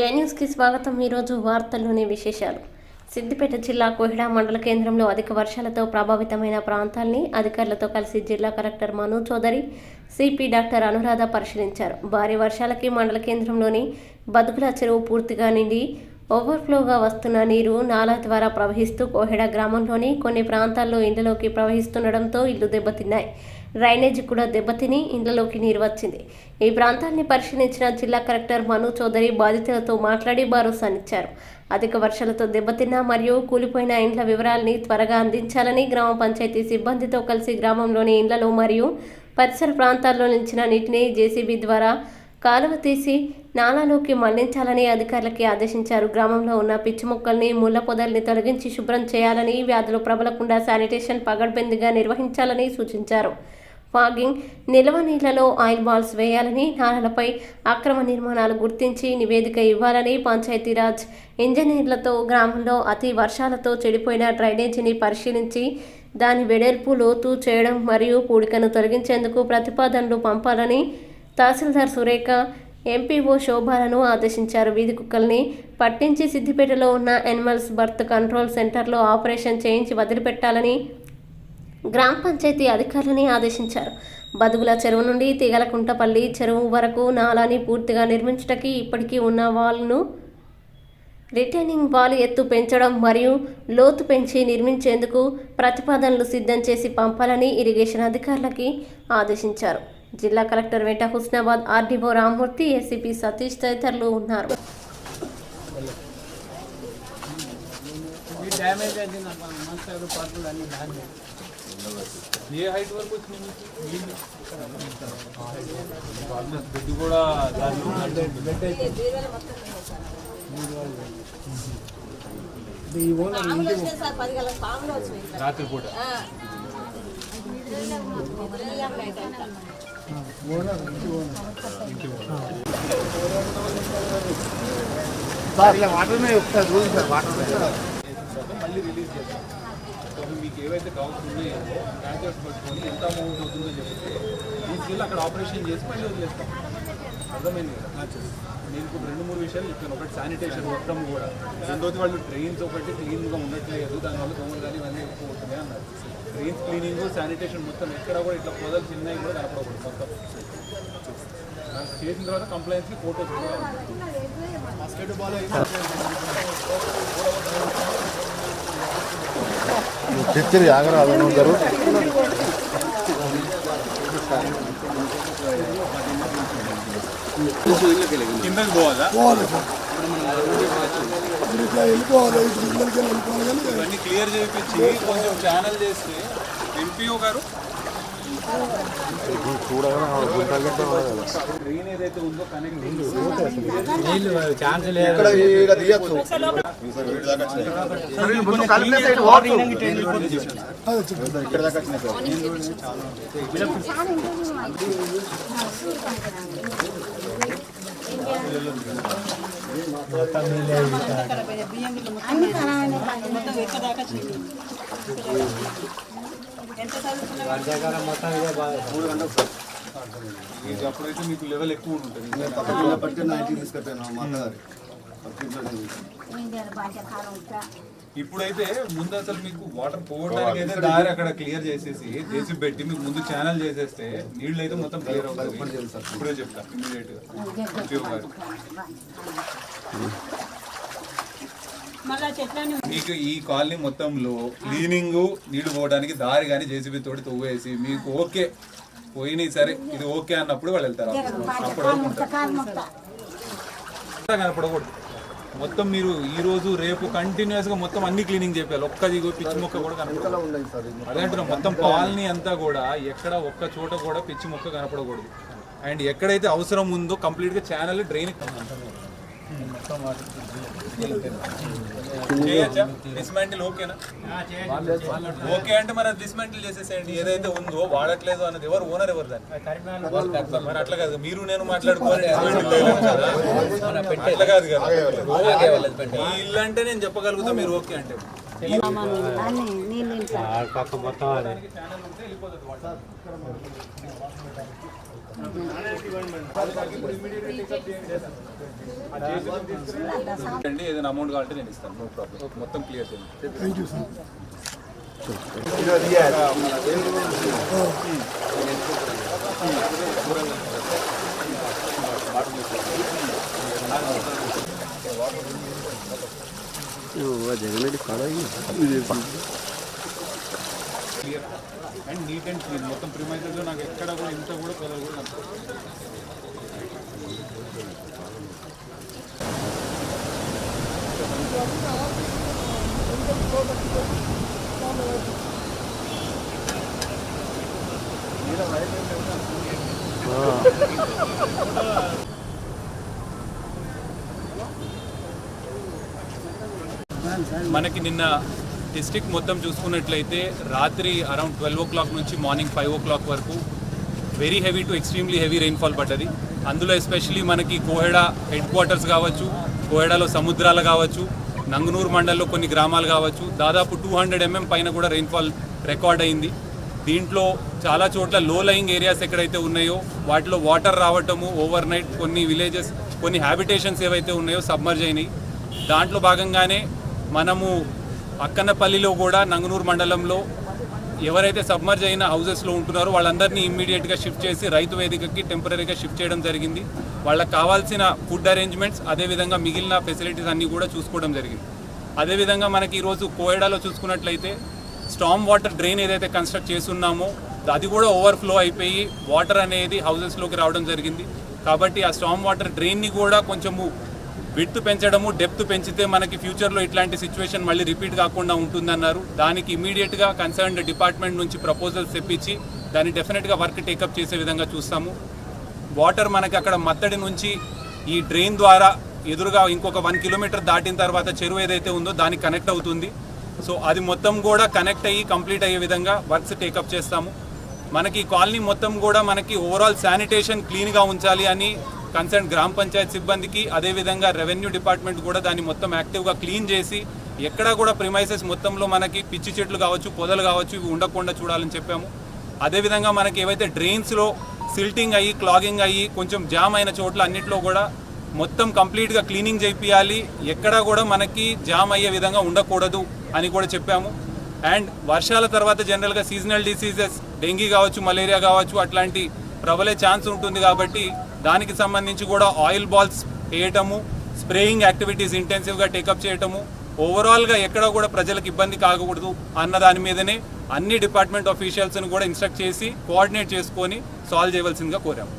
జే న్యూస్కి స్వాగతం. ఈరోజు వార్తల్లోని విశేషాలు. సిద్దిపేట జిల్లా కోహిడా మండల కేంద్రంలో అధిక వర్షాలతో ప్రభావితమైన ప్రాంతాల్ని అధికారులతో కలిసి జిల్లా collector Manu Chowdary CP doctor Anuradha పరిశీలించారు. భారీ వర్షాలకి మండల కేంద్రంలోని బతుకుల చెరువు పూర్తిగా నిండి ఓవర్ఫ్లోగా వస్తున్న నీరు నాలా ద్వారా ప్రవహిస్తూ కోహెడ గ్రామంలోని కొన్ని ప్రాంతాల్లో ఇండ్లలోకి ప్రవహిస్తుండడంతో ఇల్లు దెబ్బతిన్నాయి. డ్రైనేజీ కూడా దెబ్బతిని ఇండ్లలోకి నీరు వచ్చింది. ఈ ప్రాంతాన్ని పరిశీలించిన జిల్లా కలెక్టర్ మను చౌదరి బాధితులతో మాట్లాడి భరోసానిచ్చారు అధిక వర్షాలతో దెబ్బతిన్న మరియు కూలిపోయిన ఇండ్ల వివరాల్ని త్వరగా అందించాలని గ్రామ పంచాయతీ సిబ్బందితో కలిసి గ్రామంలోని ఇండ్లలో మరియు పరిసర ప్రాంతాల్లో నిలిచిన నీటిని జేసీబీ ద్వారా కాలువ తీసి నాలాలోకి మళ్ళించాలని అధికారులకి ఆదేశించారు. గ్రామంలో ఉన్న పిచ్చి మొక్కల్ని ముళ్ళ పొదల్ని తొలగించి శుభ్రం చేయాలని వ్యాధులు ప్రబలకుండా శానిటేషన్ పగడ్బందీగా నిర్వహించాలని సూచించారు. ఫాగింగ్ నిల్వ నీళ్ళలో ఆయిల్ బాల్స్ వేయాలని నాలలపై అక్రమ నిర్మాణాలు గుర్తించి నివేదిక ఇవ్వాలని పంచాయతీరాజ్ ఇంజనీర్లతో గ్రామంలో అతి వర్షాలతో చెడిపోయిన డ్రైనేజీని పరిశీలించి దాని వెడల్పు లోతు చేయడం మరియు పూడికను తొలగించేందుకు ప్రతిపాదనలు పంపాలని తహసీల్దార్ సురేఖ ఎంపీఓ శోభాలను ఆదేశించారు. వీధి కుక్కల్ని పట్టించి సిద్దిపేటలో ఉన్న ఎనిమల్స్ బర్త్ కంట్రోల్ సెంటర్లో ఆపరేషన్ చేయించి వదిలిపెట్టాలని గ్రామ పంచాయతీ అధికారులని ఆదేశించారు. బదుగుల చెరువు నుండి తిగలకుంటపల్లి చెరువు వరకు నాలాని పూర్తిగా నిర్మించటకి ఇప్పటికీ ఉన్న వాల్ను రిటైనింగ్ వాల్ ఎత్తు పెంచడం మరియు లోతు పెంచి నిర్మించేందుకు ప్రతిపాదనలు సిద్ధం చేసి పంపాలని ఇరిగేషన్ అధికారులకి ఆదేశించారు. జిల్లా కలెక్టర్ వెంట హుస్నాబాద్ ఆర్డీఓ రామ్మూర్తి ఏసీపీ సతీష్ తదితరులు ఉన్నారు ఇది డ్యామేజ్ అయింది నాకు మనసు పర్పులు అన్ని డ్యామేజ్ ఏ హైట్ వరకు వచ్చింది మీకు? నీళ్ళు? బెడ్ కూడా దాని సార్ ఇలా వాటర్ ఒకసారి రూల్ సార్ వాటర్ మళ్ళీ రిలీజ్ చేస్తాం సో మీకు ఏవైతే డౌట్స్ ఉన్నాయో గ్రాడ్యుయేట్స్ పట్టుకొని ఎంత అమౌంట్ అవుతుందో చెప్తే తీసుకెళ్ళి అక్కడ ఆపరేషన్ చేసి మళ్ళీ వదిలేస్తాం అర్థమైంది కదా? నేను ఇప్పుడు రెండు మూడు విషయాలు చెప్పాను. ఒకటి శానిటేషన్ మొత్తం కూడా. రెండోది వాళ్ళు ట్రైన్స్ ఒకటి క్లీన్గా ఉండట్లేదు. దానివల్ల దోమలు కానీ ఇవన్నీ ఎక్కువ అవుతున్నాయి అన్నారు. ట్రైన్స్ క్లీనింగ్ శానిటేషన్ మొత్తం ఎక్కడ కూడా ఇట్లా పొదలు చిన్నవి కూడా కనపడకూడదు మొత్తం. చేసిన తర్వాత కంప్లైంట్స్కి ఫోటోస్ కూడా చర్చలు ఆగరాదు అందరూ కిందకి పోవాలా? ఇవన్నీ క్లియర్ చేయించి కొంచెం ఛానల్ చేస్తే ఎంపీఓ గారు ఇక్కడ అప్పుడైతే మీకు లెవెల్ ఎక్కువ ఉంటుంది పక్కన పట్టి నైన్టీ తీసుకెళ్ళాను మా అన్నగారి ఇప్పుడైతే ముందు అసలు మీకు వాటర్ పోవడానికి అయితే దారి అక్కడ క్లియర్ చేసేసి జేసీ పెట్టి మీకు ముందు ఛానల్ చేసేస్తే నీళ్ళు అయితే మొత్తం క్లియర్ అవుతుంది. ఇప్పుడే చెప్తా ఇమీడియట్ మీకు ఈ కాలనీ మొత్తంలో క్లీనింగ్ నీళ్ళు పోవడానికి దారి కానీ జేసీబీ తోటి తవ్వేసి మీకు ఓకే పోయినాయి సరే ఇది ఓకే అన్నప్పుడు వాళ్ళు వెళ్తారు. అప్పుడు కనపడకూడదు. మొత్తం మీరు ఈ రోజు రేపు కంటిన్యూస్గా మొత్తం అన్ని క్లీనింగ్ చేయాలి ఒక్క దిగు పిచ్చి మొక్క కూడా కనపడదు. అదే అంటున్నా మొత్తం కాలనీ అంతా కూడా ఎక్కడ ఒక్క చోట కూడా పిచ్చి మొక్క కనపడకూడదు. అండ్ ఎక్కడైతే అవసరం ఉందో కంప్లీట్గా ఛానల్ డ్రైన్ డిస్మాంటిల్ ఓకేనా? ఓకే అంటే మరి డిస్మాంటిల్ చేసేసేయండి. ఏదైతే ఉందో వాడట్లేదు అన్నది ఎవరు? ఓనర్ ఎవరు దాన్ని? మరి అట్లా కాదు. మీరు నేను మాట్లాడుకోవాలి. అట్లా కాదు కదా. ఈ ఇల్లు అంటే నేను చెప్పగలుగుతా మీరు ఓకే అంటే. పక్క మొత్తం అండి ఏదైనా అమౌంట్ కావాలంటే నేను ఇస్తాను నో ప్రాబ్లం మొత్తం క్లియర్ చేయండి. Clear and neat and clean మొత్తం ప్రిమైజెస్ నాకు ఎక్కడ కూడా ఇంత కూడా కలర్ కూడా కనపడదు. మనకి నిన్న డిస్టిక్ మొత్తం చూసుకున్నట్లయితే రాత్రి అరౌండ్ ట్వెల్వ్ ఓ క్లాక్ నుంచి మార్నింగ్ ఫైవ్ ఓ క్లాక్ వరకు very heavy to extremely heavy rainfall పడ్డది. అందులో ఎస్పెషలీ మనకి కోహెడా హెడ్ క్వార్టర్స్ కావచ్చు కోహెడాలో సముద్రాలు కావచ్చు నంగునూరు మండల్లో కొన్ని గ్రామాలు కావచ్చు దాదాపు టూ హండ్రెడ్ ఎంఎం పైన కూడా రెయిన్ఫాల్ రికార్డ్ అయింది. దీంట్లో చాలా చోట్ల లో లయింగ్ ఏరియాస్ ఎక్కడైతే ఉన్నాయో వాటిలో వాటర్ రావటము ఓవర్ నైట్ కొన్ని విలేజెస్ కొన్ని హ్యాబిటేషన్స్ ఏవైతే ఉన్నాయో సబ్మర్జ్ అయినాయి. దాంట్లో భాగంగానే మనము అక్కన్నపల్లిలో కూడా నంగనూరు మండలంలో ఎవరైతే సబ్మర్జ్ అయిన హౌసెస్లో ఉంటున్నారో వాళ్ళందరినీ ఇమ్మీడియట్గా షిఫ్ట్ చేసి రైతు వేదికకి టెంపరీగా షిఫ్ట్ చేయడం జరిగింది. వాళ్ళకి కావాల్సిన ఫుడ్ అరేంజ్మెంట్స్ అదేవిధంగా మిగిలిన ఫెసిలిటీస్ అన్నీ కూడా చూసుకోవడం జరిగింది. అదేవిధంగా మనకి ఈరోజు కోయడాలో చూసుకున్నట్లయితే స్టామ్ వాటర్ డ్రైన్ ఏదైతే కన్స్ట్రక్ట్ చేస్తున్నామో అది కూడా ఓవర్ఫ్లో అయిపోయి వాటర్ అనేది హౌసెస్లోకి రావడం జరిగింది. కాబట్టి ఆ స్టామ్ వాటర్ డ్రైన్ని కూడా కొంచెము విడ్త్ పెంచడము డెప్త్ పెంచితే మనకి ఫ్యూచర్లో ఇట్లాంటి సిచ్యువేషన్ మళ్ళీ రిపీట్ కాకుండా ఉంటుందన్నారు. దానికి ఇమీడియట్గా కన్సర్న్డ్ డిపార్ట్మెంట్ నుంచి ప్రపోజల్స్ తెప్పించి దాన్ని డెఫినెట్గా వర్క్ టేకప్ చేసే విధంగా చూస్తాము. వాటర్ మనకి అక్కడ మత్తడి నుంచి ఈ డ్రైన్ ద్వారా ఎదురుగా ఇంకొక వన్ కిలోమీటర్ దాటిన తర్వాత చెరువు ఏదైతే ఉందో దానికి కనెక్ట్ అవుతుంది. సో అది మొత్తం కూడా కనెక్ట్ అయ్యి కంప్లీట్ అయ్యే విధంగా వర్క్స్ టేకప్ చేస్తాము. మనకి ఈ కాలనీ మొత్తం కూడా మనకి ఓవరాల్ శానిటేషన్ క్లీన్గా ఉంచాలి అని కన్సర్న్ గ్రామ పంచాయత్ సిబ్బందికి అదేవిధంగా రెవెన్యూ డిపార్ట్మెంట్ కూడా దాన్ని మొత్తం యాక్టివ్గా క్లీన్ చేసి ఎక్కడా కూడా ప్రిమైసెస్ మొత్తంలో మనకి పిచ్చి చెట్లు కావచ్చు పొదలు కావచ్చు ఇవి ఉండకుండా చూడాలని చెప్పాము. అదేవిధంగా మనకి ఏవైతే డ్రైన్స్లో సిల్టింగ్ అయ్యి క్లాగింగ్ అయ్యి కొంచెం జామ్ అయిన చోట్ల అన్నిట్లో కూడా మొత్తం కంప్లీట్గా క్లీనింగ్ చేయించాలి ఎక్కడా కూడా మనకి జామ్ అయ్యే విధంగా ఉండకూడదు అని కూడా చెప్పాము. అండ్ వర్షాల తర్వాత జనరల్గా సీజనల్ డిసీజెస్ డెంగీ కావచ్చు మలేరియా కావచ్చు అట్లాంటి ప్రబలే ఛాన్స్ ఉంటుంది కాబట్టి దానికి సంబంధించి కూడా ఆయిల్ బాల్స్ వేయటము స్ప్రేయింగ్ యాక్టివిటీస్ ఇంటెన్సివ్గా టేకప్ చేయటము ఓవరాల్గా ఎక్కడ కూడా ప్రజలకు ఇబ్బంది కాకూడదు అన్న దాని మీదనే అన్ని డిపార్ట్మెంట్ ఆఫీషియల్స్ని కూడా ఇన్స్ట్రక్ట్ చేసి కోఆర్డినేట్ చేసుకొని సాల్వ్ చేయవలసిందిగా కోరాము.